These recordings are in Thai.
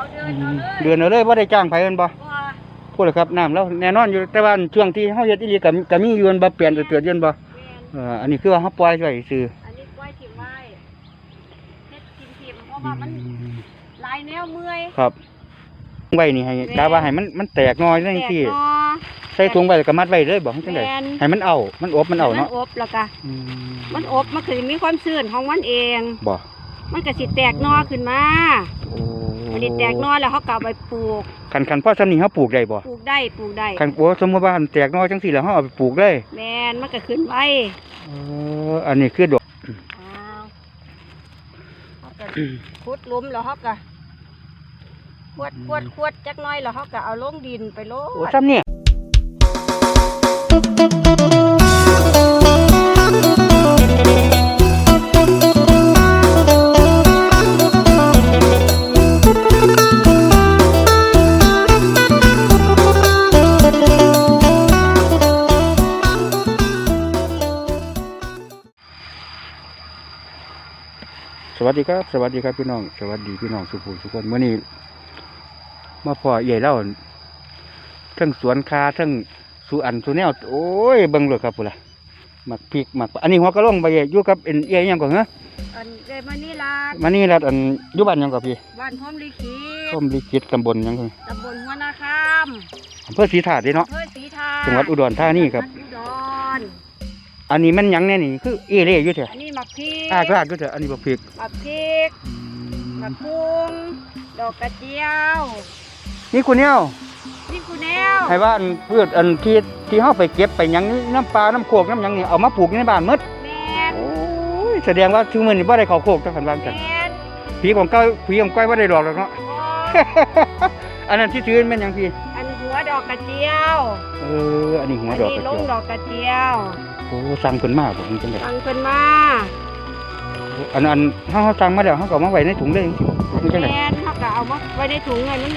เอาเดินอืเอามเลยเดือนเอาเลยบ่ได้จ้างไผเอิ้นบ่ว่าพูดเลยครับน้ำแล้วแน่นอนอยู่แต่ว่าช่วงที่เฮาเฮ็ดอีหลีก็ก็มีอยู่อันบ่เปลี่ยนเตือนๆอยู่อันบ่แม่นเอ่ออันนี้คือว่าเฮาปล่อยไว้ซื่ออันนี้กล้วยถิ่มไว้เฮ็ดถิ่มถิ่มเพราะว่ามันหลายแนวเมื่อยครับไว้นี่ให้แม่นกาว่าให้มันมันแตกน้อยจังซี่แตกหนอใส่ถุงไว้แล้วก็มัดไว้เลยบ่จังได๋แม่นให้มันเอามันอบมันเอาเนาะมันอบแล้วก็อืมมันอบมันคือมีความชื้นของมันเอง บ่มันก็สิแตกหนอขึ้นมา โอ้ อันนี้แตกหนอแล้วเขาก็เอาไปปลูกคันคันพ่อซำนี้เฮาปลูกได้บ่ปลูกได้ปลูกได้คันโอ้สมมุติว่ามันแตกน้อยจังซี่แล้วเฮาเอาไปปลูกเลยแมนมันก็ขึ้นไว้เอออันนี้คือดอกอ้าวเขาก็ขุดหลุมแล้วเขาก็ขวดขวดขวดจักหน้อยแล้วเขาก็เอาลงดินไปโลโอ้ดซ้ำเนี่ย วัสดีครับสวัสดีครับพี่น้องสวัสดีพี่น้องสุภูสุคนเมื่อนี้มาพ่อใหญ่เล่าทั้งสวนคาทั้งสุอันสุแนวโอ้ยเบิ่งเลยครับพุ่นล่ะหมักพริกหมักอันนี้หัวกระลงไปอยู่กับเอ็นเอียหยังก่อนเหรออันเดมานี่ลาดมานี่ละอันอยู่บ้านหยังก่อนพี่บ้านพร้อมลิขิส้ตมลิขิตตำบลหยังก่อนตำบลหัวนาคามอำเภอศรีถาดเด้เนาะอำเภอศรีทาจังหวัดอุดรธานีครับจังหวัดอุดร อันนี้มันหยังแน่นี่คือเอเล่อยู่เถอะอันนี้หมักพริกอากลากอยู่เถอะอันนี้บ่พริกหมักพริกหมักพุงดอกกระเจียวนี่คุณเนี่ยนี่กูแนวให้ว่าอันพืชอันที่ที่เฮาไปเก็บไปหยังนี่น้ำปลาน้ำโคกน้ำหยังนี่เอามาปลูกในบ้านหมดแมนโอ้ยแสดงว่าชื่อมือนี่บ่ได้เข้าโคกจังคันว่าจังแมนผีของเก้าผีของก้อยบ่ได้ดอกหรอกเนาะพออันนั้นที่ซื้อแม่นหยังพี่ อันหัวดอกกระเจียวเอออันนี้หัวอันดอกนี้กระลเจีงยวดอกกระเจียว โอ้สั่งเพิ่นมาบ่จังได๋ฟังเพิ่นมาอันอันเฮาเฮาสั่งมาแล้วเฮาก็เอามาไว้ในถุงเลยจังซี่บ่จังแมได๋นเขาก็เอามาไว้ในถุงเงินมัน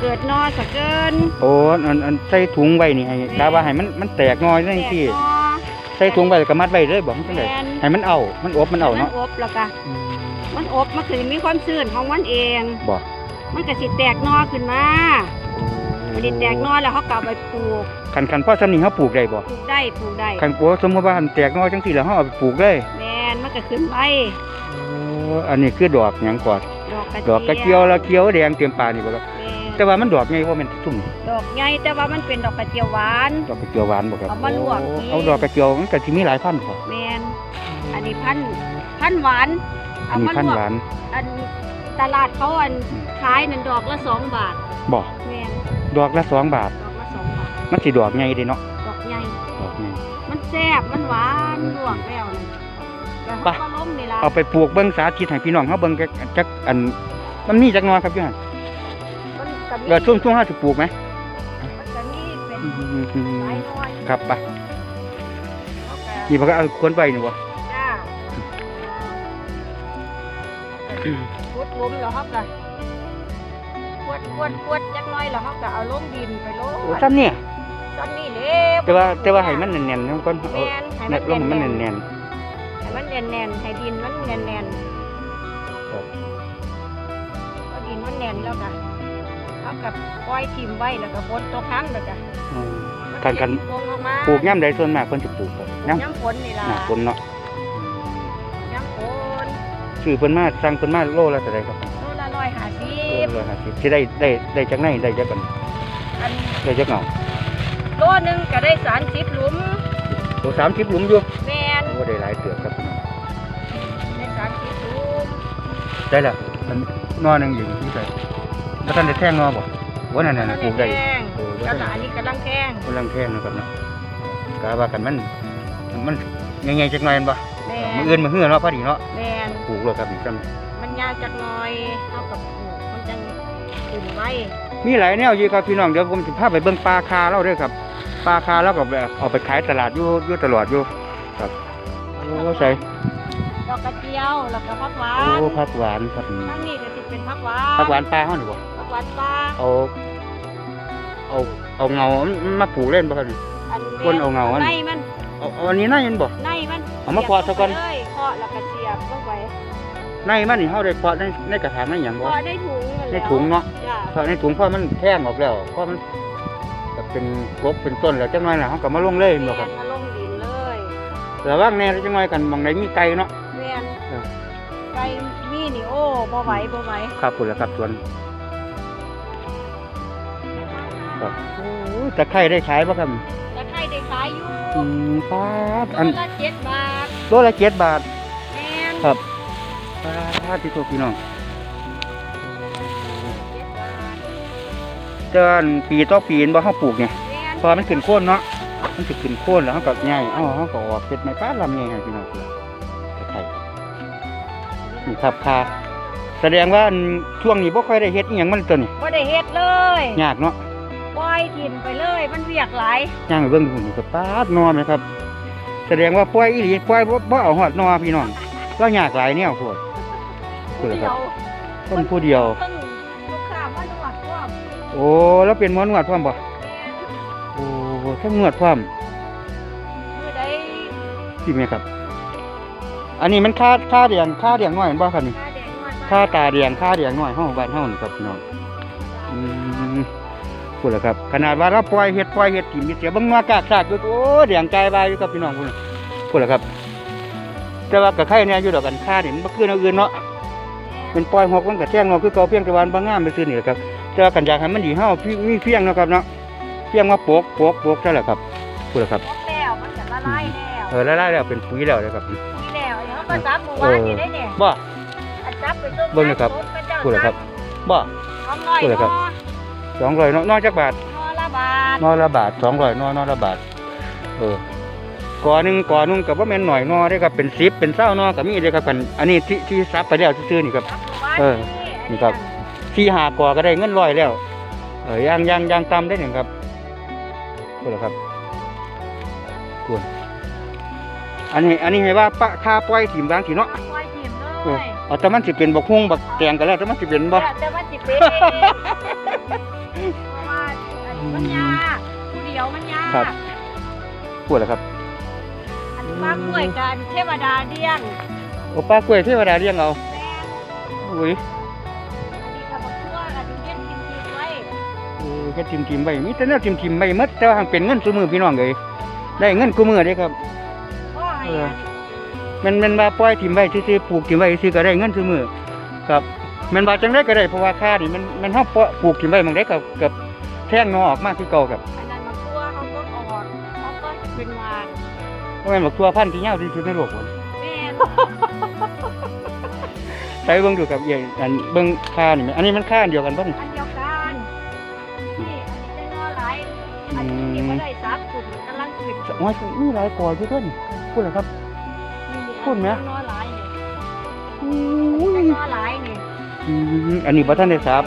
เกิดนอสะเกิน โอ้อันอันใส่ถุงไว้นี่ให้กาว่าให้มันมันแตกน้อยจังซี่แตกนอใส่ถุงไว้แล้วก็มัดไว้เลยบ่จังได๋แม่นให้มันเอา มันอบมันเอาเนาะมันอบแล้วก็อืมมันอบมันคือมีความชื้นของมันเองบ่มันก็สิแตกนอขึ้นมา มันสิแตกนอแล้วเขาก็เอาไปปลูกคันคันพ่อซำนี้เฮาปลูกได้บ่ปลูกได้ปลูกได้คันโอ้สมมุติว่าอันแตกน้อยจังซี่แล้วเฮาเอาไปปลูกเลยแมนมันก็ขึ้นไปโอ้อันนี้คือดอกหยังก่อนดอกกระดอกกระเจียวแล้วเขียวแดงเต็มป่านี่บ่ครับแม่นแต่ว่ามันดอกใหญ่บ่แม่นซุ่มดอกใหญ่แต่ว่ามันเป็นดอกกระเจียวหวาน ดอกกระเจียวหวานบ่ครับเอามาลวกโอ้กินเอาดอกกระเจียวมันก็สิมีหลายพันธุ์บ่แมนอันนี้พันธุ์พันธุ์หวานอัเอานนี้มาพันลธุ์วกหวานอันตลาดเขาอันขายนั่นดอกละสองบาทบ่แมน ดอกละสองบาท ดอกละสองบาทมันสิดอกใหญ่เด้เนาะดอกใหญ่ ดอกใหญ่ มันแซ่บ มันหวานลวกแล้วนี่แล้วไปเขาก็ล้มนี่ล่ะเอาไปปลูกเบิ่งสาธิตให้พี่น้องเฮาเบิ่งจักจักอันมันมีจักหน่อยครับอยู่หั่นมันก็มีเดี๋ยวช่วงๆเฮาสิปลูกไหมมันก็มีเป็นอืมหลายน้อยครับไปเขาก็นี่บ่ก็เอาควรไปนี่บ่จ้าขุดหลุมแล้วเขาก็ข วดขวดขวดจักหน้อยแล้วเขาก็เอาลงดินไปโลโอ้ดซ้ำเนี่ยซ้ำนี่เล็บแต่ว่าแต่ว่าให้มันแน่นๆนำก่อนแมเอานให้เน็มันตลงให้มันแน่นแน่นๆให้มันแน่นๆให้ดินมันแน่นๆครับๆพอดินมันแน่นแล้วก็เขากับปล่อยทิ่มไว้แล้วก็ฝนตกครั้งแล้วก็อืมมัคันคัน วงออกมาปลูกย่ำใดส่วนมากเพิ่นสิปลูกครับย่ำย้ำฝนนี่ล่ะหน้าฝนเนาะย้ำฝนซื้อเพิ่นมาสั่งเพิ่นมาโลละเท่าไหร่ครับ โลบละ50สิได้ได้ได้จักไหนได้จักกันอันได้จักเหงาโลหนึงก็ได้สารสิบหลุมโล30หลุมอยู่แมนโอ้ได้หลายเตือบครับพี่น้องได้สารสิบหลุมได้ละมันนอหนึงอยู่ที่ไสแล้วท่านได้แท่งนอบ่ว่านั่นน่ะปลูกได้แข้งโอ้กระหลาอันนี้กำลังแข้งกำลังแท่งนะครับเนาะกะว่ากันมันมันใหญ่ๆจักหน่อยแม่นบ่แมมื้อนอื่นมื้อเฮือเนาะพอดีเนาะแมนปลูกแล้วครับนี่ซ้ำมันยาวจักหน่อยเท่ากับปลูกมันจังขึ้ นไว้ มีหลายแนวอยู่ครับพี่น้องเดี๋ยวผมจะพาไปเบิ่งปลาคาเราด้วยครับปลาคาเราก็แบบเอาไปขายตลาดอยู่อยู่ตลอดอยู่ครับโอ้ใส่ดอกกระเจียวแล้วก็ผักหวาโอ้นผักหวานครับทั้งนี้ก็สิเป็นผักหวานผักหวานปลาเฮานี่บ่ผักหวานปลาเอาเอาเอาเงามาปลูกเล่นบ่ครับนี่อันคนเอาเงาอันในมันเอาเอาอันนี้น่ายันบ่ในมันเอามาเพาะซะก่อนเลยเพาะแล้วก็เสียบลงไป ในมันนี่เฮาได้เพาะในในกระถางในหยังพบ่อได้ถุงในถุงเนาะจ้ะเพาะในถุงเพราะมันแท่งออกแล้วเพราะมันก็เป็นกบเป็นต้นแล้วจังหน่อยน่ะเฮาก็มาลงเลยบ่ครับแม่นมาลงดินเลยระวังแน่จังหน่อยกันหมองไหนมีไก่เนาะ แม่นเออ ไก่มีนี่โอ้บ่ไหวบ่ไหวครับพุ่นล่ะครับสวนครับโอ้ยตะไคร้ได้ขายบ่ครับแต่ไข่ได้ขายอยู่อืมครับอันโลละเจ็ดบาทโลละ7บาทแม่นครับ ครับที่โทษพี่น้องเจ็ดบาทเดือนปีต่อปีนบ่เฮาปลูกเนี่ยแม่นพอมันขึ้นโค่นเนาะมันสิขึ้นโค่นแล้วเฮาก็ใหญ่เอ้าเฮาก็ออกเป็ดไม้ป้าลำใหญ่ให้พี่น้องเพิ่นไข่นี่ครับค่ะแสดงว่าอันช่วงนี้บ่ค่อยได้เฮ็ดอีหยังมันตัวนี้บ่ได้เฮ็ดเลยยากเนาะปล่อยทิ่มไปเลยมันเวียกหลายย่างไปเบิ่งดูนี่ก็ป๊าดนอไหมครับ แสดงว่าปล่อยอีหลีปล่อยบ่บ่เอาฮอดนอพี่น้องก็ยากหลายแนวโพ ดผู้เดียวคนผู้เดียว เพิ่งลูกค้ามาหนวดพร้อมโอ้แล้วเป็นหมอนวดพร้อมบ่โอ้ทั้งนวดพร้อมมื้อใดสิแม่ครับ อันนี้มันค่าค่าเดียงค่าเดียงน้อยเห็นบ่ครับนี่ค่าแดงนวดค่าตาเดียงค่าเดียงน้อยห้องบ้านเฮานี่ครับพี่น้องอืมพูดแล้วครับ ขนาดว่าเราปล่อยเฮ็ดปล่อยเฮ็ดกินมีเสียเบิ่งว่ากากซากอยู่โอ้เดียงใจบายอยู่กับพี่น้องพุ่นพูดแล้วครับ แต่ว่าก็ไข่เนี่ยอยู่ดอกกันค่านี่มันบ่คือแนวอื่นเนาะ เป็นปล่อยหอกมันก็แจ้งงอกคือเก่าเพียงแต่วันบ่งงามไปซื่อนี่แหละครับแต่ว่ากันอยากให้มันดีเฮาพี่มีเพียงเนาะครับเนาะเพียงว่าปกปกปกใช่แหละครับพูดแล้วครับพกแล้วมันจะละลายแล้วเออละลายแล้วเป็นปุ๋ยแล้วนะครับมีแล้วเดี๋ยเขาก็จับหมู่บ้านนี่ได้เนี่ยบ่อันจับไปต้มเบิ่งนะครับพูดแล้วครับบ่องน้อยพูดแล้วครับนอ200เนาะนอจากบาทนอละบาทนอละบาทสองร้อยนอนอละบาทเออ ก่อหนึ่งก่อหนึงกับว่าแม่นหน่อยนอได้ครับเป็นสิบเป็นเศร้านอกับมีเลยครับกันอันนี้ที่ที่ซับไปแล้วซื่อๆนี่ครับจับหมู่บ้านเออนี่ครับที่หาก่อก็ได้เงินร้อยแล้วเออย่างย่างย่างตำได้หนึ่งครับพูดแล้วครับพูดอันนี้อันนี้ให้ว่าปะค่าปล่อยถิ่มบางทีเนาะปล่อยถิ่มเอเลอยเอาแต่มันสิเป็นบักฮุ่งบักแตงกันแล้วแต่มันสิเป็นบ่แต่แต่ว่าจิเป็นเพราะว่าอันนี้มันยากผู้เดียวมันยากครับพูดแล้วครับ อันนี้มากล้วยกันเทวดาเลี้ยงโอป้ากล้วยเทวดาเลี้ยงเอาแม่อุ้ยอันนี้กับบักทั่วอันนี้เย็นกินทีไว้เออแค่ทิมทิมๆไว้มีแต่แนวทิมทิมๆไว้หมดแต่ว่าหังเป็นเงินซุมือพี่น้องเลยได้เงินกูมือเด้ครับก็ให้เอออันนี้แมันแมันว่าปล่อยทิมไว้ซื่อๆปลูกทิมไว้ซื่อๆก็ได้เงินซุมือครับแมันว่าจังได้ก็ได้เพราะว่าค่านี่มันมันเฮาปล่อยปลูกทิมไว้มันได้กับกับแท่งนอออกมาคือเก่าครับ แม่นบักตัวพันธุ์ที่ยาวที่สุดในโลกพุ่นแม่นใช้เบิ่งดูครับใหญ่อันเบิ่งค่านี่แม่นอันนี้มันค่าอันเดียวกันบ่นี่อันเดียวกันนี่อันนี้ได้นอหลายอันนี้ยังไม่ได้ซับกลุ่มกำลังขึ้นโอ้ยมีหลายกออยู่เด้อนี่พูดเลยครับ นี่พูดไหมอันนี้นอหลายนี่อุ้ยได้นอหลายนี่อืมอันนี้บ่ทันได้ทราบ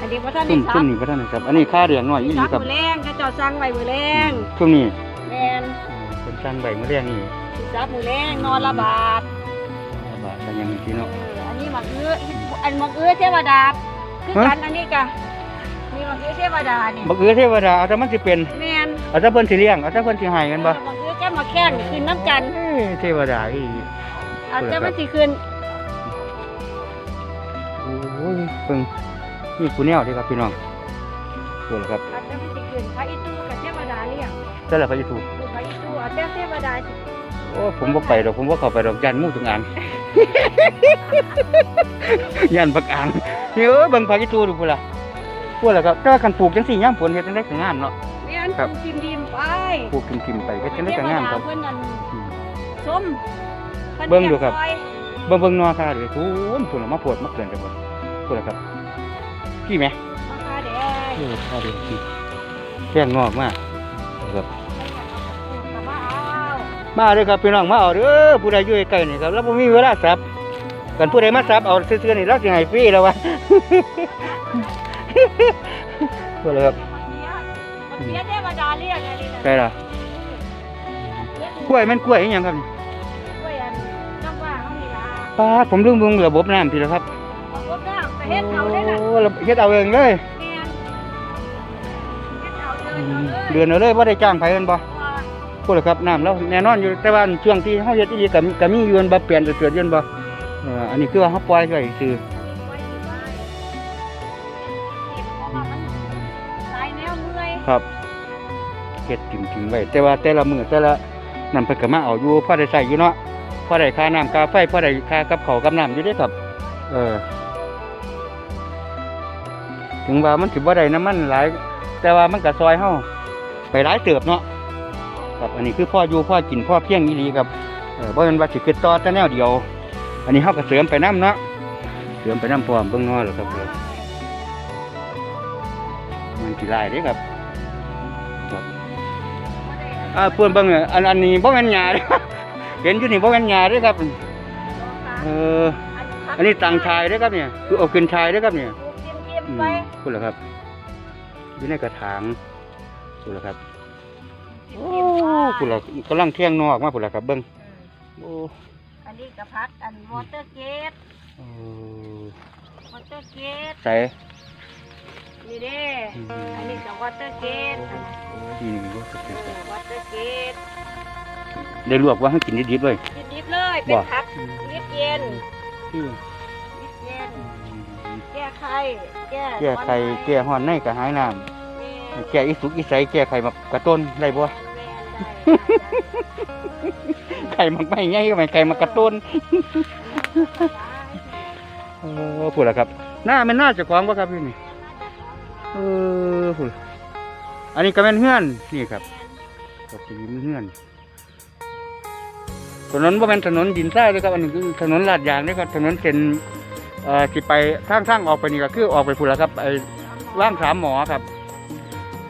อันนี้ว่าท่านซุ่ได้มซัซุ่บมนี่บ่ทันได้ทราบอันนี้ค่าเรียงน้อยอีหลีซับครับมือแรงก็เจ้าสั่งไว้มือแรงช่วงนี้แม่น เป็นสร้างใบมะเรียงนี่สิซับมือแรงนอนละบาทบาทกันยังมีที่เอเนาะออันนี้หมักเอื้ออันหมักเอื้อเทวดาคือกันอันนี้กะนี่หมักเอื้อเทวดานี่บักเอือเทวดาเอาแต่มันสิเป็นแม่นเอาแต่เพิ่นสิเลี้ยงเอาแต่เพิ่นสิให้กันบ่หมักเอื้อแก้มาแข้งขึ้นน้ำกันเอ้ยเทวดาอีหลีเอาแต่มันสิขึ้นโอ้ยเพิ่งนี่กูแนวเด้ครับพี่น้องพูดเลยครับเอาแต่มันสิขึ้นพระอิตู แต่ละพระยิทูดูพระอิตูเอาแต่เทวดาสิโอ้ผมบ่ไปดอกผมบ่เข้าไปดอกยันหมู่ถึงอ่าง ยันบักอ่างนี่เอ้ยเบิ่งพระยิทูดูพุ่นล่ะพูดแล้วครับแต่ว่าคันปลูกจังซี่ยามฝนเฮ็ดจังได๋ก็งามเนาะแม่นครับปลูกทิมดิมไปปลูกทิมๆไปเฮ็ดจังได๋ก็งามครับ เทวดเพิ่นนั่นอืมส้มพิ่นเบิ่งดูครับเลี้ยซอยเบิ่งเบิ่งนอค่ะเด้อทุนพุ่นล่ะมาโพดมาเกินจังบ่พูดแล้วครับพี่แหม ราคาแดง เออข้าวเดียวพี่แป้งงอกมากครับกลับมาเอา มาเลยครับพี่น้องมาเอาเด้อผู้ใดอยู่ใกล้ๆนี่ครับแล้วบ่มีเวลาสับกันผู้ใดมาสับเอาซื่อๆนี่เราสิให้ฟรีแล้ววะพูดเลยครับมันเสียเทวดาเรียกอะไรนะใช่ล่ะกล้วยมันกล้วยอีหยังครับนี่กล้วยอันน้ำว่าเขามีลาป้าดผมลืมเบิ่งระบบน้ำพี่แล้วครับบอกว่าน้ำไปเฮ็ดเขาได้น่ะโอ้ระบบเฮ็ดเอาเองเลยแม่นเฮ็ดเขาเลยอืมเอาเลยเดือนเอาเลยบ่ได้จ้างไผกันบ่ ว่าพูดเลยครับน้ำแล้วแน่นอนอยู่แต่ว่าช่วงที่เฮาเฮ็ดอีหลีก็มีก็มีอยู่อันบ่เปลี่ยนเตือนๆอยู่อันบ่เอออันนี้คือว่าเขาปล่อยไว้คือไว้ที่บ้านเก็บเพราะว่ามันหลายแนวเมื่อยครับเก็ดจริงๆไว้แต่ว่าแต่ละมือแต่ละนั่นเพิ่นก็มาเอาอยู่พอได้ใส่อยู่เนาะพอได้ค่าน้ำค่าไฟพอได้ค่ากับข้าวกับน้ำอยู่เด้ครับเออถึงว่ามันสิบ่ได้น้ำมันหลาย แต่ว่ามันก็ซอยเฮาไปหลายเติบเนาะ ครับอันนี้คือพ่ออยู่พ่อกินพ่อเพียงอีหลีครับเออบ่แม่นว่าสิคิดต่อแต่แนวเดียว อันนี้เฮาก็เสริมไปน้ำเนาะเสริมไปน้ำพร้อมเบิ่งงอแล้วครับเออมันสิหลายเด้ครับอ่าเพื่อนเบิ่งเนี่ยอันอันนี้บ่แม่นหญ้าเด้เห็นอยู่นี่บ่แม่นหญ้าเด้ครับเอออันนี้ตังชายเด้ครับเนี่ยคือเอาขึ้นชายเด้ครับเนี่ยเก็บอืมไปพูดแล้วครับอยู่ในกระถางพูดแล้วครับ โอ้พูดแล้วกำลังเที่ยงนอกมาพูดแล้วครับเบิ่งโอ้อันนี้กับพักอันวอเตอร์เกตเออวอเตอร์เกตใส่นี่เด้อืมอันนี้กับวอเตอร์เกตทีหนึงก็สุดเออวอเตอร์เกตได้ลวกว่าให้กินดิบๆเลยดิบๆเลยเป็นบ่พักลิบเย็นที่ลิบเย็นแก้ไข้แก้แก้ไขแก้ฮ้อนในกระหายน้แม่ำ แก้อีสุกอีใสแก้ไขมากระต้นได้บ่แม่ได้ไข่มักไม่ใหญ่ก็ไม่ไข่มักกระต้นเออพูดแล้วครับ หน้ามันน่าจะกวางป่ะครับพี่นี่เออพูดอันนี้ก็เป็นเฮือนนี่ครับก็เป็นเฮือนถนนว่าเป็นถนนดินทรายเลยครับอันนี้คือถนนลาดยางนี่ครับถนนเส้นเอ่อสิไปทางทางออกไปนี่ก็คือออกไปพูดแล้วครับไอ้ว่างสามหมอครับ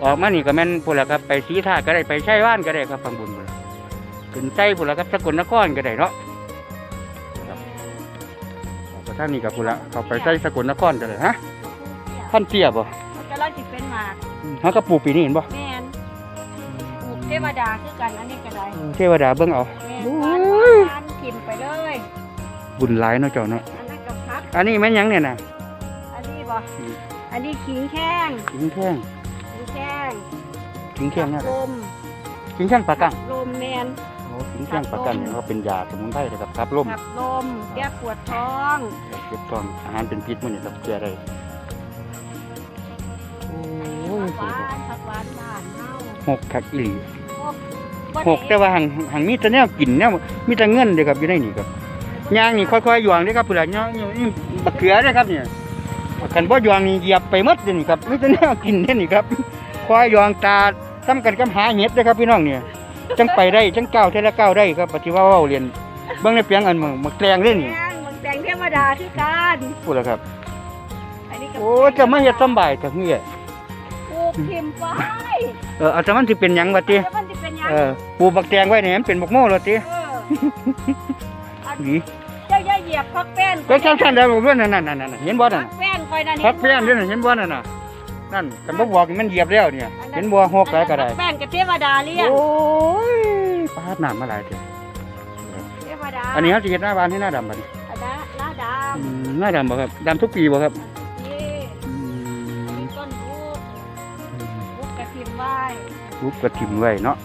ออกมานี่ก็แม่นพูดแล้วครับไปสีท่าก็ได้ไปใช้ว่านก็ได้ครับฟังบุญพูดแล้วขึ้นใจพูดแล้วครับสกลนครก็ได้เนาะออกไปทางนี้กับพุ่นละเขาไปใส่สกลนครกันเลยฮะท่านเตี้ยบ่มันกำลังจิเป็นหมากฮะกระปูปีนี้เห็นบ่แม่นปลูกเทวดาคือกันอันนี้ก็ได้เทวดาเบิ่งเอาแม่นโอ้หวานยหวานกินไปเลยบุญหลายเนาะเจ้าเนาะอันนั้นกับพักอันนี้แม่นหยังเนี่ยน่ะอันนี้บ่อืมอันนี้ขิงแข้งขิงแข้งขิงแข้ง ขิงแข้งเนี่ยลมขิงแข้งปลากังลมแมนโอ้ขิงแข้งปลากังเนี่ยเขาเป็นยาสมุนไพรนะครับครับลมขับลมแก้ปวดท้องเก็บต้องอาหารเป็นพิษมื้อนี้ครับแก้ได้โอ้ยผักหวานผักหวานบ้านเฮาหกคักอีหลีบ่หกแต่ว่าหังหังมีแต่แนวกินแนวมีแต่เงินเด้อครับอยู่ในนี่ครับย่างนี่ค่อยๆหยวงเด้อครับพุ่นล่ะย่างนี่บักเขือเด้อครับเนี่ยกันบ่ยวงนี่เหยียบไปหมดเลยนี่ครับไม่ต้องแนวกินเด้อนี่ครับควายยวงตา ซ้ำกันกับหาเห็ดเด้อครับพี่น้องเนี่ยจังไปได้จังก้าวเท่าละก้าวได้ครับปฏิว่าเว้าเรียนเบิ่งในเปียงอันมึงมาแกลงเด้อนี่แกงมันแตงเทวดาคือกันพูดแล้วครับ อันนี้ก็โอ้จะมาเฮ็ดสำบายจังเงี้ยปลูกทิมไว้เออเอาแต่มันสิเป็นหยังวะติแล้วมันจะเป็นหยังเออปลูกบักแตงไว้เนี่ยมันเป็นบักโม่แล้วติเอออันดีเจ้าอย่าเหยียบพักแป้นก็ช่างๆได้บ่รู้นั่นนั่นๆๆเห็นบ่นั่นพักแป้นคอยนั่นพักเปี้ยนเด้อนั่นเห็นบ่นั่นน่ะ นั่นกันบ่บอกมันเหยียบแล้วเนี่ยเห็นบ่หกแล้วก็ได้พัแป้นกับเทวดาเลี้ยงโอ้ยปาดน้ำมาหลายเด้อเทวดาอันนี้เขาสิเฮ็ดหน้าบ้านให้หน้าดำบัดนี้อันนั้นหน้าดอืมหน้าดำบ่ครับดำทุกปีบ่ครับำนี่อืมมีต้นบุกบุกกระทิมไว้บุกกระถิ่มไว้เนาะ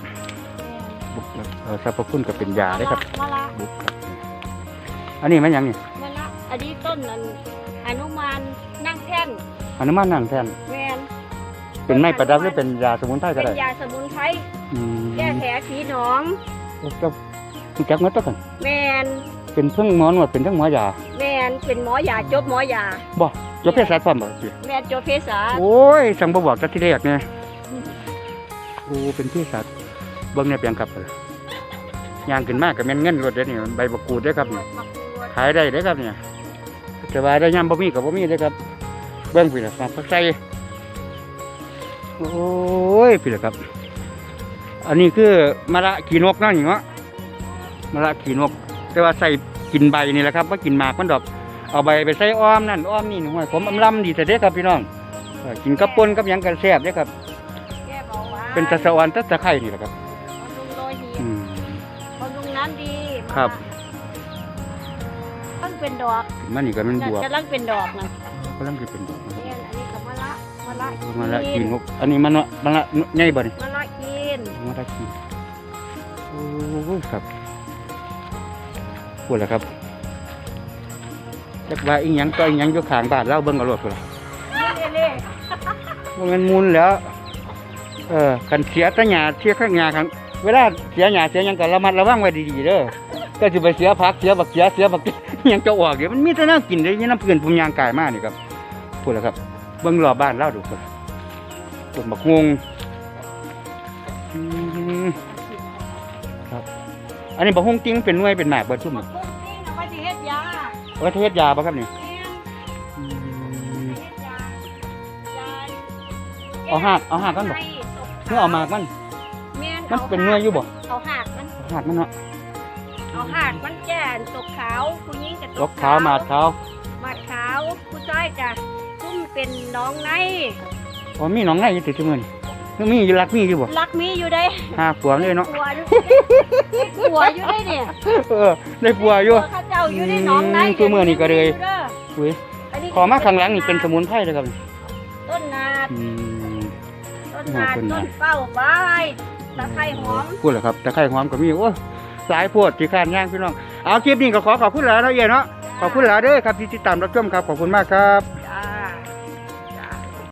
บุกเออสรรพคุณก็เป็นยาได้ครับมะละบุกครับอันนี้มันหยังนี่มะละอันนี้ต้นนั้นอนุมานนั่งแท่นอันนั้นมันนั่งแทนแมน เป็นไม้ประดับหรือเป็นยาสมุนไพรก็เป็ได้นยาสมุนไพรอืมแก้แผลผีหนองโอ้เจ้ารู้จักหมั้ตัวกันแมนเป็นเพิ่งหมอนวดเป็นทั้งหมอยาแมนเป็นหมอยาจบหมอยา บ่เจ้าเภสัชพร้อมบ่สิแมนจบเภสัชโอ้ยสั่งบ่บอกแต่ที่แรกเนี่ยโอ้เป็นเภสัชเบิ่งในเปียงครับย่างขึ้นมากก็แม่นเงินรถเด้อนี่ใบบักกูดเด้อครับนี่ มะกรูดขายได้เด้อครับเนี่ยแต่ว่าได้ยำบะหมี่กับบ่มีเด้อครับ เบิ้งพี่ละฟังพักใส่ โอ้ยพี่ละครับ อันนี้คือมะละขีนกเนั่นอย่างเนาะมะละขีนก แต่ว่าใส่กินใบนี่แหละครับว่ากินหมากมันดอก เอาใบไปใส่อ้อมนั่นอ้อมนี่หน่อยผมอำลำดีแต่เด้อครับพี่น้องเออกินกับปนกับหยังกันแซ่บเด้อครับแก้เบาหวานเป็นตะสะออนตะตะไคร่นี่แหละครับบำรุงโลหิตอืมบำรุงน้ำดีครับต้องเป็นดอก มันนี่ก็มันบวบกำลังเป็นดอกนะ กำลังจะเป็นดอกนะครับเนี่ยอันนี้ก็มะละมะละมะละขีนกอันนี้มันละมันละใหญ่บ่นี่มะละกินมาได้กินโอ้ยครับพูดแล้วครับจักว่าอีหยังก็อีหยังอยู่ข้างบ้านเราเบิ่งเอารถพุ่นล่ะเล่บ่แม่นมูลแหล้ว เออคันเสียแตะหญ้าเสียข้างหญ้าข้างเวลาเสียหญ้าเสียหยังก็ระมัดระวังไว้ดีๆเด้อก็สิไปเสียผักเสียบักเสียเสียบักห ยังจะออกเดี๋ยวมันมีแต่แนวกินเด้อยู่น้ำเพื่อนภูมิยางกายมานี่ครับพูดแล้วครับเบิ่งรอบบ้านเราดูพุ่นต้นบักงงอืมครับ อันนี้บักฮงติ้งเป็นหน่วยเป็นหมากเบิดซุ่มมานี่ปุ้งนี่นะว่าสิเฮ็ดยาเอาไว้เทศยาบ่ครับนี่แม่นอืมเฮ็ดยายาเอาหากเอาหากมันบ่เพื่อเอาหมากมันแม่นมันเป็นหน่วยอยู่บ่เอาหากมันหากมันเนาะเอาหากมันแก่ นตกขาวผู้หญิงกับลกขาวหมาดขาวหมาดขาวผู้ชายจ้ะซุ่มเป็นน้องในอ๋อมีหนองไงอยู่ติดที่มือนี่ยังมีอยู่รักมีอยู่บ่รักมีอยู่ได้หาผัวเลยเนาะกลัวอยู่กลัวอยู่ได้เนี่ยเออได้ผัวอยู่ ข้าเจ้าอยู่ในหน้องในอืมคือมื้อนี้ก็เลยด้ออุ้ยอันนี้ขอมาข้างหลังนี่เป็นสมุนไพรเลยครับต้นนาดอืม ต้นนาดโอ้ต้นนาด ต้นเป้าใบตะไคร้หอมพูดเหรอครับตะไคร้หอมก็มีโอ้ยหลายโพวดที่ข้านย่างพี่น้อง เอาคลิปนี้ก็ขอขอบคุณหลายเนาะเอ๋เนาะขอบคุณหลายเด้อครับที่ติดตามรับชมครับขอบคุณมากครับ